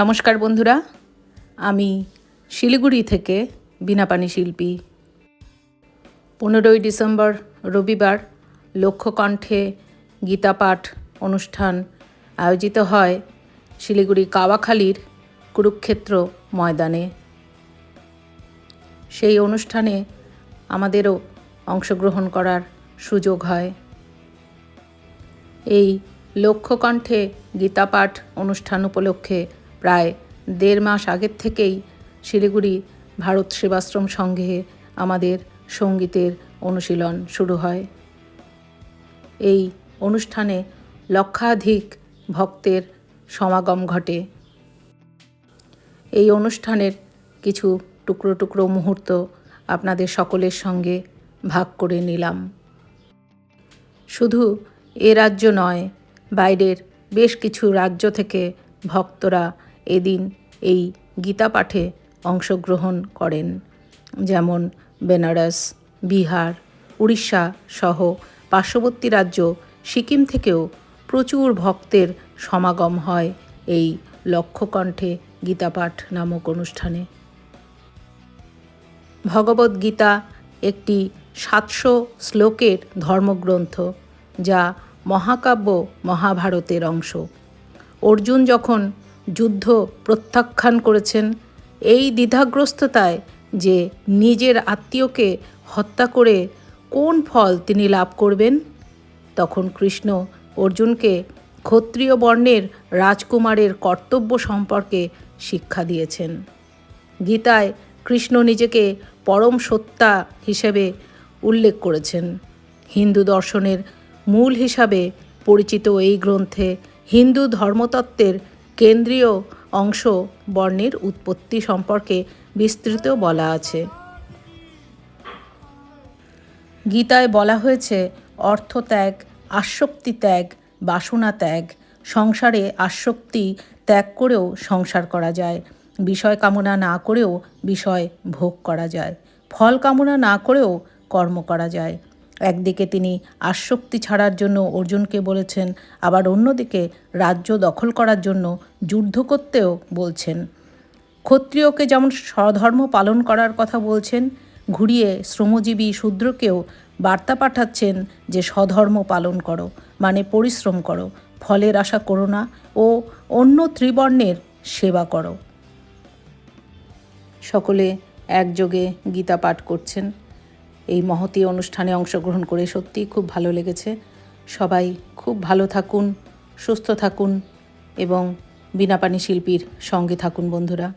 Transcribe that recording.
নমস্কার বন্ধুরা, আমি শিলিগুড়ি থেকে বিনাপানি শিল্পী। পনেরোই ডিসেম্বর রবিবার লক্ষ্যকণ্ঠে গীতাপাঠ অনুষ্ঠান আয়োজিত হয় শিলিগুড়ি কাওয়াখালীর কুরুক্ষেত্র ময়দানে। সেই অনুষ্ঠানে আমাদেরও অংশগ্রহণ করার সুযোগ হয়। এই লক্ষ্যকণ্ঠে গীতাপাঠ অনুষ্ঠান উপলক্ষে প্রায় দেড় মাস আগের থেকেই শিলিগুড়ি ভারত সেবাশ্রম সংঘে আমাদের সঙ্গীতের অনুশীলন শুরু হয়। এই অনুষ্ঠানে লক্ষাধিক ভক্তের সমাগম ঘটে। এই অনুষ্ঠানের কিছু টুকরো টুকরো মুহূর্ত আপনাদের সকলের সঙ্গে ভাগ করে নিলাম। শুধু এ রাজ্য নয়, বাইরের বেশ কিছু রাজ্য থেকে ভক্তরা এদিন এই গীতা পাঠে অংশগ্রহণ করেন। যেমন বেনারস, বিহার, উড়িষ্যা সহ পার্শ্ববর্তী রাজ্য সিকিম থেকেও প্রচুর ভক্তের সমাগম হয় এই লক্ষ্যকণ্ঠে গীতাপাঠ নামক অনুষ্ঠানে। ভগবদ্গীতা একটি সাতশো শ্লোকের ধর্মগ্রন্থ যা মহাকাব্য মহাভারতের অংশ। অর্জুন যখন যুদ্ধ প্রত্যাখ্যান করেছেন এই দ্বিধাগ্রস্ততায় যে নিজের আত্মীয়কে হত্যা করে কোন ফল তিনি লাভ করবেন? তখন কৃষ্ণ অর্জুনকে ক্ষত্রিয় বর্ণের রাজকুমারের কর্তব্য সম্পর্কে শিক্ষা দিয়েছেন। গীতায় কৃষ্ণ নিজেকে পরম সত্তা হিসেবে উল্লেখ করেছেন। হিন্দু দর্শনের মূল হিসাবে পরিচিত এই গ্রন্থে হিন্দু ধর্মতত্ত্বের কেন্দ্রীয় অংশ বর্ণের উৎপত্তি সম্পর্কে বিস্তৃত বলা আছে। গীতায় বলা হয়েছে অর্থ ত্যাগ আসক্তি ত্যাগ, বাসনা ত্যাগ, সংসারে আসক্তি ত্যাগ করেও সংসার করা যায়, বিষয় কামনা না করেও বিষয় ভোগ করা যায়, ফল কামনা না করেও কর্ম করা যায়। একদিকে তিনি আসক্তি ছাড়ার জন্য অর্জুনকে বলেছেন, আবার অন্যদিকে রাজ্য দখল করার জন্য যুদ্ধ করতেও বলছেন। ক্ষত্রিয়কে যেমন স্বধর্ম পালন করার কথা বলছেন, ঘুরিয়ে শ্রমজীবী শূদ্রকেও বার্তা পাঠাচ্ছেন যে স্বধর্ম পালন করো মানে পরিশ্রম করো, ফলের আশা করো না ও অন্য ত্রিবর্ণের সেবা করো। সকলে একযোগে গীতা পাঠ করছেন। এই মহতী অনুষ্ঠানে অংশগ্রহণ করে সত্যিই খুব ভালো লেগেছে। সবাই খুব ভালো থাকুন, সুস্থ থাকুন এবং বিনাপানি শিল্পীর সঙ্গে থাকুন বন্ধুরা।